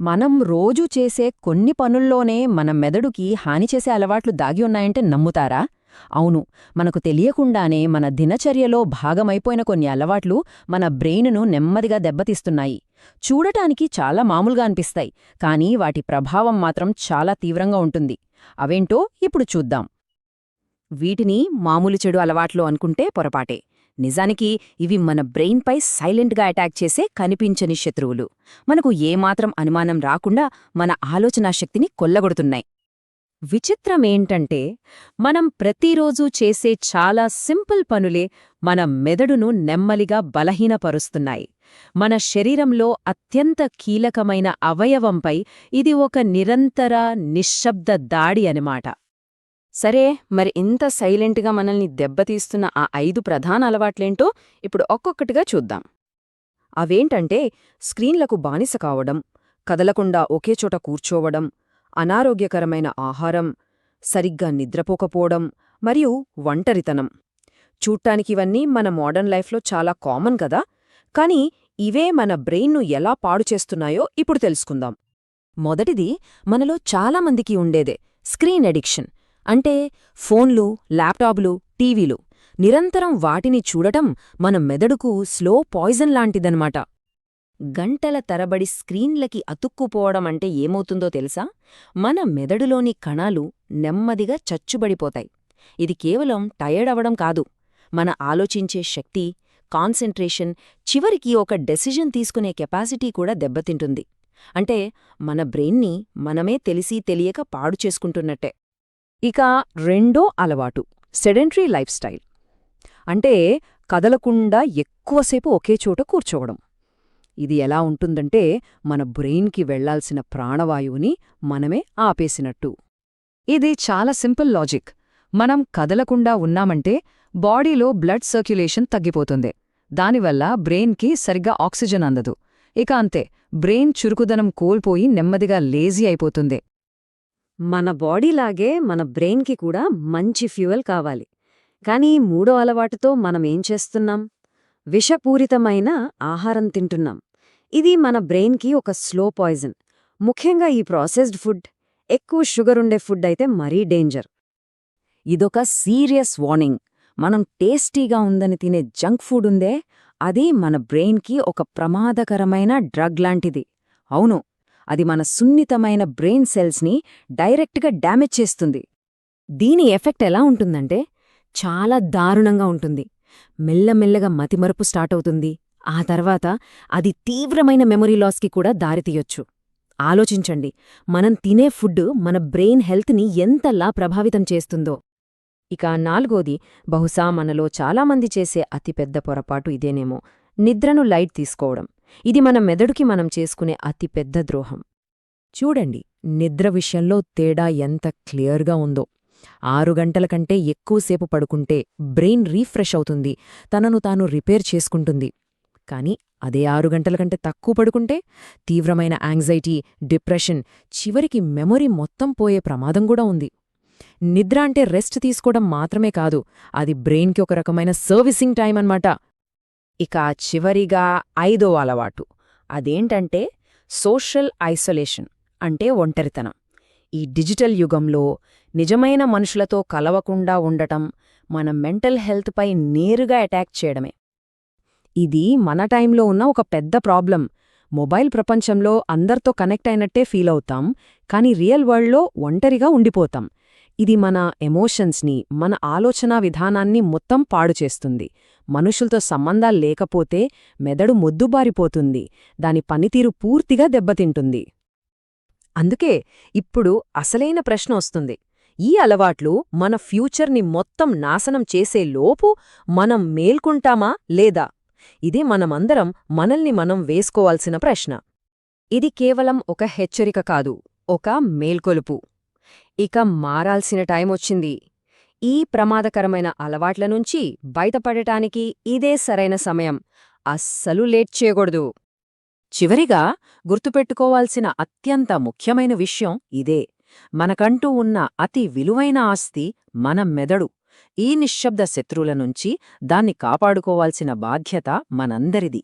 మనం రోజూ చేసే కొన్ని పనుల్లోనే మన మెదడుకి హాని చేసే అలవాట్లు దాగి ఉన్నాయంటే నమ్ముతారా? అవును మనకు తెలియకుండానే మన దినచర్యలో భాగమైపోయిన కొన్ని అలవాట్లు మన బ్రెయిన్ను నెమ్మదిగా దెబ్బతీస్తున్నాయి. చూడటానికి చాలా మామూలుగా అనిపిస్తాయి కానీ వాటి ప్రభావం మాత్రం చాలా తీవ్రంగా ఉంటుంది. అవేంటో ఇప్పుడు చూద్దాం. వీటిని మామూలు చెడు అలవాట్లు అనుకుంటే పొరపాటే. నిజానికి ఇవి మన బ్రెయిన్పై సైలెంట్గా అటాక్ చేసే కనిపించని శత్రువులు. మనకు ఏమాత్రం అనుమానం రాకుండా మన ఆలోచనా శక్తిని కొల్లగొడుతున్నాయి. విచిత్రమేంటంటే మనం ప్రతిరోజూ చేసే చాలా సింపుల్ పనులే మన మెదడును నెమ్మలిగా బలహీనపరుస్తున్నాయి. మన శరీరంలో అత్యంత కీలకమైన అవయవంపై ఇది ఒక నిరంతర నిశ్శబ్ద దాడి అనమాట సరే మరి ఇంత సైలెంట్గా మనల్ని దెబ్బతీస్తున్న ఆ ఐదు ప్రధాన అలవాట్లేంటో ఇప్పుడు ఒక్కొక్కటిగా చూద్దాం. అవేంటంటే స్క్రీన్లకు బానిస కావడం కదలకుండా ఒకే చోట కూర్చోవడం అనారోగ్యకరమైన ఆహారం సరిగ్గా నిద్రపోకపోవడం మరియు ఒంటరితనం. చూట్టానికివన్నీ మన మోడర్న్ లైఫ్లో చాలా కామన్ కదా కానీ ఇవే మన బ్రెయిన్ను ఎలా పాడు చేస్తున్నాయో ఇప్పుడు తెలుసుకుందాం. మొదటిది మనలో చాలామందికి ఉండేదే స్క్రీన్ ఎడిక్షన్ అంటే ఫోన్లు ల్యాప్టాప్లు టీవీలు నిరంతరం వాటిని చూడటం మన మెదడుకు స్లో పాయిజన్ లాంటిదన్నమాట. గంటల తరబడి స్క్రీన్లకి అతుక్కుపోవడం అంటే ఏమవుతుందో తెలుసా? మన మెదడులోని కణాలు నెమ్మదిగా చచ్చుబడిపోతాయి. ఇది కేవలం టయర్డ్ అవడం కాదు. మన ఆలోచించే శక్తి కాన్సెంట్రేషన్ చివరికి ఒక డెసిజన్ తీసుకునే కెపాసిటీ కూడా దెబ్బతింటుంది. అంటే మన బ్రెయిన్ని మనమే తెలిసీ తెలియక పాడు చేసుకుంటున్నట్టే. ఇక రెండో అలవాటు సెడెంటరీ లైఫ్ స్టైల్. అంటే కదలకుండా ఎక్కువసేపు ఒకే చోట కూర్చోవడం. ఇది ఎలా ఉంటుందంటే మన బ్రెయిన్కి వెళ్ళాల్సిన ప్రాణవాయువుని మనమే ఆపేసినట్టు. ఇది చాలా సింపుల్ లాజిక్. మనం కదలకుండా ఉన్నామంటే బాడీలో బ్లడ్ సర్క్యులేషన్ తగ్గిపోతుంది. దానివల్ల బ్రెయిన్కి సరిగ్గా ఆక్సిజన్ అందదు. ఇక అంతే బ్రెయిన్ చురుకుదనం కోల్పోయి నెమ్మదిగా లేజీ అయిపోతుంది. మన బాడీలాగే మన బ్రెయిన్కి కూడా మంచి ఫ్యూయల్ కావాలి. కానీ మూడో అలవాటుతో మనమేం చేస్తున్నాం? విషపూరితమైన ఆహారం తింటున్నాం. ఇది మన బ్రెయిన్కి ఒక స్లో పాయిజన్. ముఖ్యంగా ఈ ప్రాసెస్డ్ ఫుడ్. ఎక్కువ షుగర్ ఉండే ఫుడ్ అయితే మరీ డేంజర్. ఇదొక సీరియస్ వార్నింగ్. మనం టేస్టీగా ఉందని తినే జంక్ ఫుడ్ ఉందే అది మన బ్రెయిన్కి ఒక ప్రమాదకరమైన డ్రగ్ లాంటిది. అవును అది మన సున్నితమైన బ్రెయిన్ సెల్స్ని డైరెక్ట్గా డ్యామేజ్ చేస్తుంది. దీని ఎఫెక్ట్ ఎలా ఉంటుందంటే చాలా దారుణంగా ఉంటుంది. మెల్లమెల్లగా మతిమరుపు స్టార్ట్ అవుతుంది. ఆ తర్వాత అది తీవ్రమైన మెమొరీ లాస్కి కూడా దారితీయొచ్చు ఆలోచించండి మనం తినే ఫుడ్ మన బ్రెయిన్ హెల్త్ని ఎంతలా ప్రభావితం చేస్తుందో. ఇక నాలుగోది బహుశా మనలో చాలామంది చేసే అతిపెద్ద పొరపాటు ఇదేనేమో. నిద్రను లైట్ తీసుకోవడం. ఇది మన మెదడుకి మనం చేసుకునే అతిపెద్ద ద్రోహం. చూడండి నిద్ర విషయంలో తేడా ఎంత క్లియర్గా ఉందో. ఆరు గంటల కంటే ఎక్కువసేపు పడుకుంటే బ్రెయిన్ రీఫ్రెష్ అవుతుంది తనను తాను రిపేర్ చేసుకుంటుంది. కాని అదే ఆరు గంటల కంటే తక్కువ పడుకుంటే తీవ్రమైన యాంగ్జైటీ డిప్రెషన్ చివరికి మెమొరీ మొత్తం పోయే ప్రమాదం కూడా ఉంది. నిద్ర అంటే రెస్ట్ తీసుకోవడం మాత్రమే కాదు అది బ్రెయిన్కి ఒక రకమైన సర్వీసింగ్ టైం అన్నమాట. ఇక చివరిగా ఐదో అలవాటు. అదేంటంటే సోషల్ ఐసోలేషన్ అంటే ఒంటరితనం. ఈ డిజిటల్ యుగంలో నిజమైన మనుషులతో కలవకుండా ఉండటం మన మెంటల్ హెల్త్పై నేరుగా అటాక్ చేయడమే. ఇది మన టైంలో ఉన్న ఒక పెద్ద ప్రాబ్లం. మొబైల్ ప్రపంచంలో అందరితో కనెక్ట్ అయినట్టే ఫీల్ అవుతాం కానీ రియల్ వరల్డ్లో ఒంటరిగా ఉండిపోతాం. ఇది మన ఎమోషన్స్ని మన ఆలోచనా విధానాన్ని మొత్తం పాడు చేస్తుంది మనుషులతో సంబంధాలు లేకపోతే మెదడు మొద్దుబారిపోతుంది. దాని పనితీరు పూర్తిగా దెబ్బతింటుంది. అందుకే ఇప్పుడు అసలైన ప్రశ్న వస్తుంది. ఈ అలవాట్లు మన ఫ్యూచర్ని మొత్తం నాశనం చేసే లోపు మనం మేల్కుంటామా లేదా? ఇదే మనమందరం మనల్ని మనం వేసుకోవాల్సిన ప్రశ్న. ఇది కేవలం ఒక హెచ్చరిక కాదు ఒక మేల్కొలుపు. ఇక మారాల్సిన టైమొచ్చింది. ఈ ప్రమాదకరమైన అలవాట్ల నుంచి బయటపడటానికి ఇదే సరైన సమయం. అస్సలు లేట్ చేయకూడదు. చివరిగా గుర్తుపెట్టుకోవాల్సిన అత్యంత ముఖ్యమైన విషయం ఇదే. మనకంటూ ఉన్న అతి విలువైన ఆస్తి మన మెదడు. ఈ నిశ్శబ్ద శత్రువుల నుంచి దాన్ని కాపాడుకోవాల్సిన బాధ్యత మనందరిది.